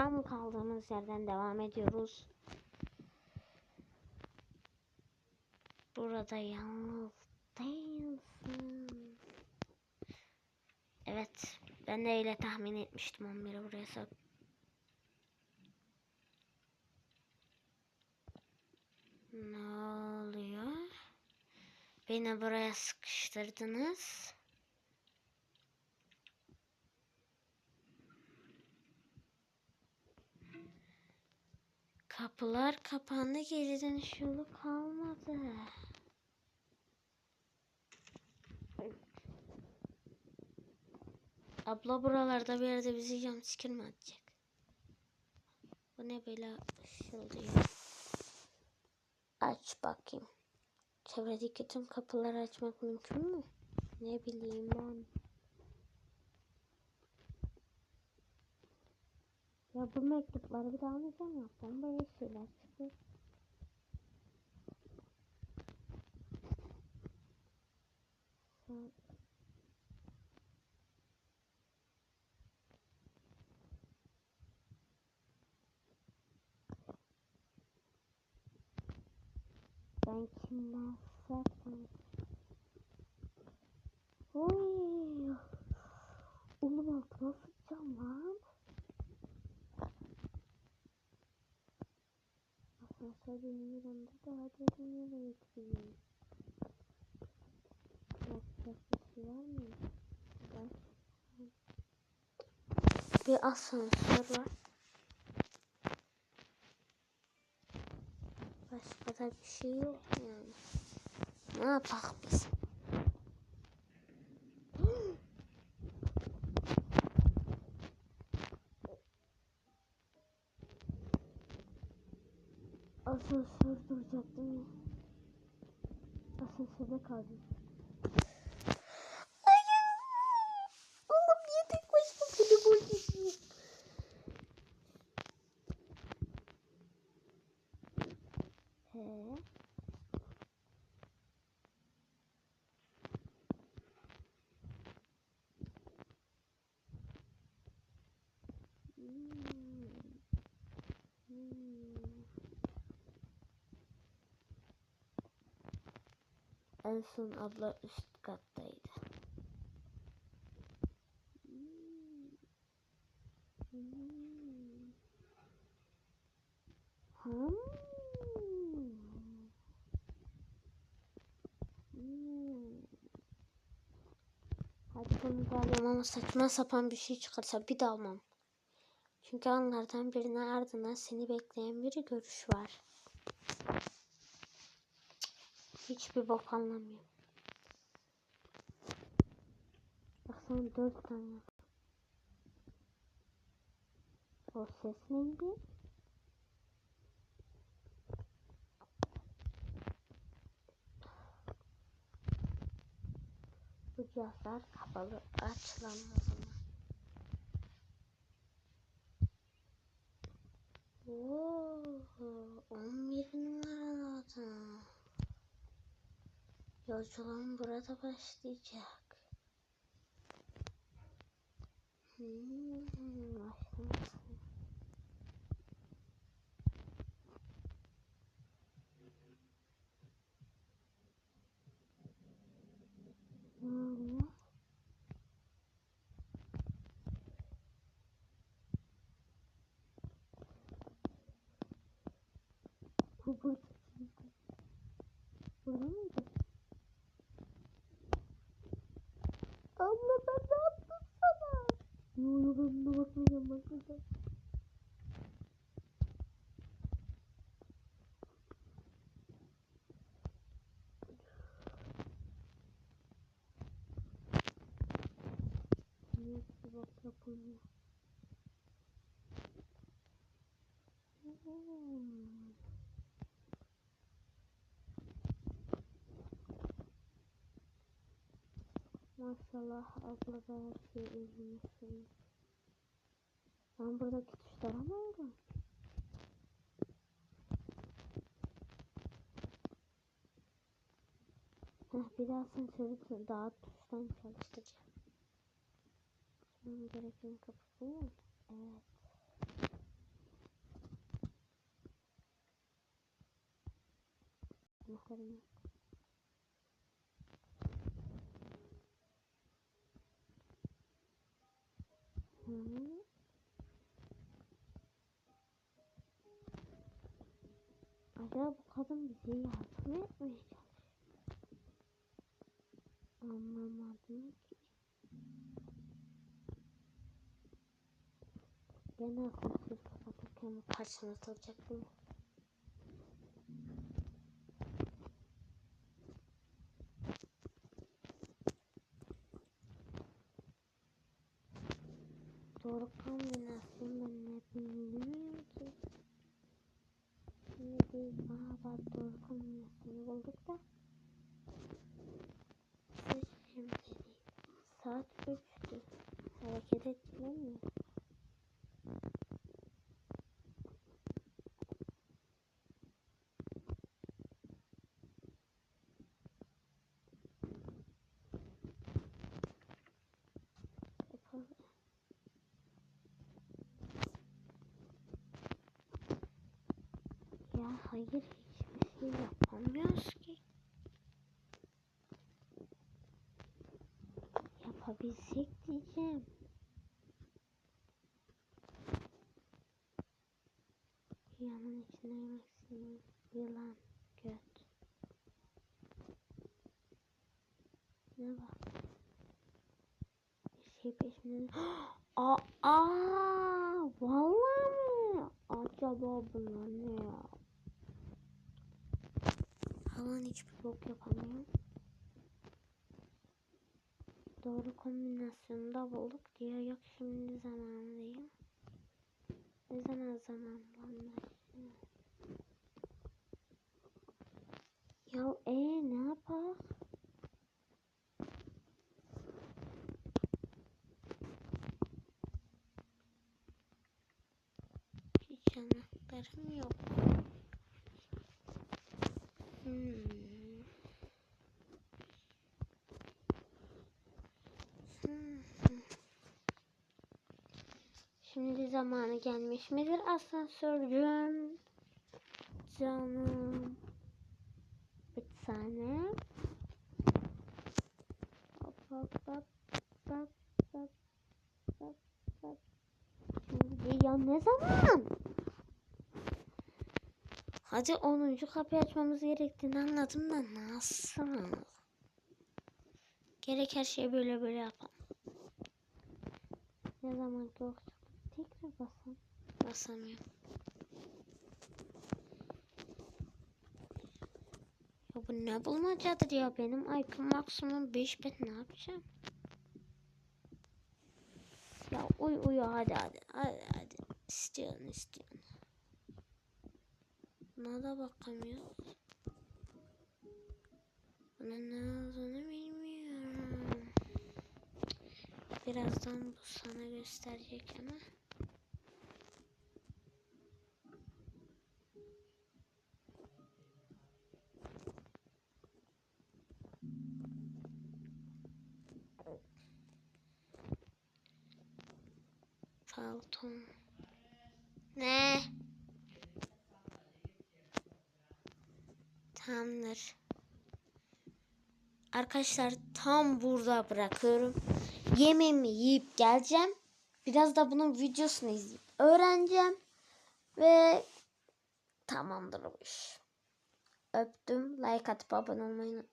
Tam kaldığımız yerden devam ediyoruz. Burada yalnız değilsin. Evet. Ben de öyle tahmin etmiştim 11'i buraya sok. Ne oluyor? Beni buraya sıkıştırdınız. Kapılar kapandı. Geri dönüş yolu kalmadı. Abla buralarda bir yerde bizi jumpscare mi atacak? Bu ne böyle ışıldıyor? Aç bakayım. Çevredeki tüm kapıları açmak mümkün mü? Ne bileyim ben. Ya bu mektupları bir daha almayacağım ya. Ben böyle şeyler çıkıyor. Ben kimden saklan? Oy. Yanımda daha derin yere götürüyor. Yapacak bir şey var mı? Bak. Bir asansör var. Başka da bir şey yok yani. Ne yapak biz? Asansör duracak değil mi? Asansörde kaldım. Hayır. En son abla üst kattaydı. Hadi bunu da alayım ama saçma sapan bir şey çıkarsa bir daha almam. Çünkü onlardan birine ardından seni bekleyen bir görüş var. Hiçbir bok anlamıyorum. Baksana dört tane. O ses neydi? Bu cihazlar kapalı. Açılamaz ama. Oo, 11 numaralı adam. Yolculuğum burada başlayacak. Hmm? Bu burada mıydı? Burada mıydı? Abla ben ne yaptım sana? Yo yo ben buna bakmayacağım bakmayacağım. Niye bir Hmm. Maşallah abla da her şeyi üzülmüşsün. Ben buradaki tuşlara mı öyle? Heh, bir daha sensörü daha tuştan çalıştıracağım. Bunun görevim kapısı mı? Evet. Bakalım yok. Hmm. Acaba bu kadın bize şey yardım etmeyecek. Anlamadım ki. Gene asansör kapatırken karşınızda olacak değil mi? Doğru kombinasyon ben ne bilmiyorum ki. Şimdi biz beraber doğru kombinasyonu bulduk da. Şimdi saat 3'tü. Hareket ettiler mi? Yapalım. Ya hayır hiçbir şey yapamıyoruz ki. Yapabilsek diyeceğim. Yanın içine yemek istiyorum. Yılan, göt. Ne bak. Bir şey peşimden. Aa, aa, vallahi mi? Acaba bunlar ne ya? Halan hiçbir bok yapamıyor. Doğru kombinasyonu da bulduk diyor. Yok şimdi zamanı. Ne zaman zaman bunlar? Ya e ne yapar? Hiç anahtarım yok. Şimdi zamanı gelmiş midir asansörcüm? Canım. Bir saniye. Hop hop hop hop hop hop hop. Şimdi ya ne zaman? Hadi 10. kapıyı açmamız gerektiğini anladım da nasıl? Gerek her şeyi böyle böyle yapalım. Ne zaman ki. Basamıyorum. Ya bu ne bulmacadır ya benim IQ maksimum 5 ben ne yapacağım? Ya uy uyu hadi hadi hadi hadi istiyorsun istiyorsun. Buna da bakamıyoruz. Bunun ne olduğunu bilmiyorum. Birazdan bu sana gösterecek ama. Palton. Ne? Tamamdır. Arkadaşlar tam burada bırakıyorum. Yemeğimi yiyip geleceğim. Biraz da bunun videosunu izleyip öğreneceğim. Ve tamamdır o iş. Öptüm. Like atıp abone olmayı unutmayın.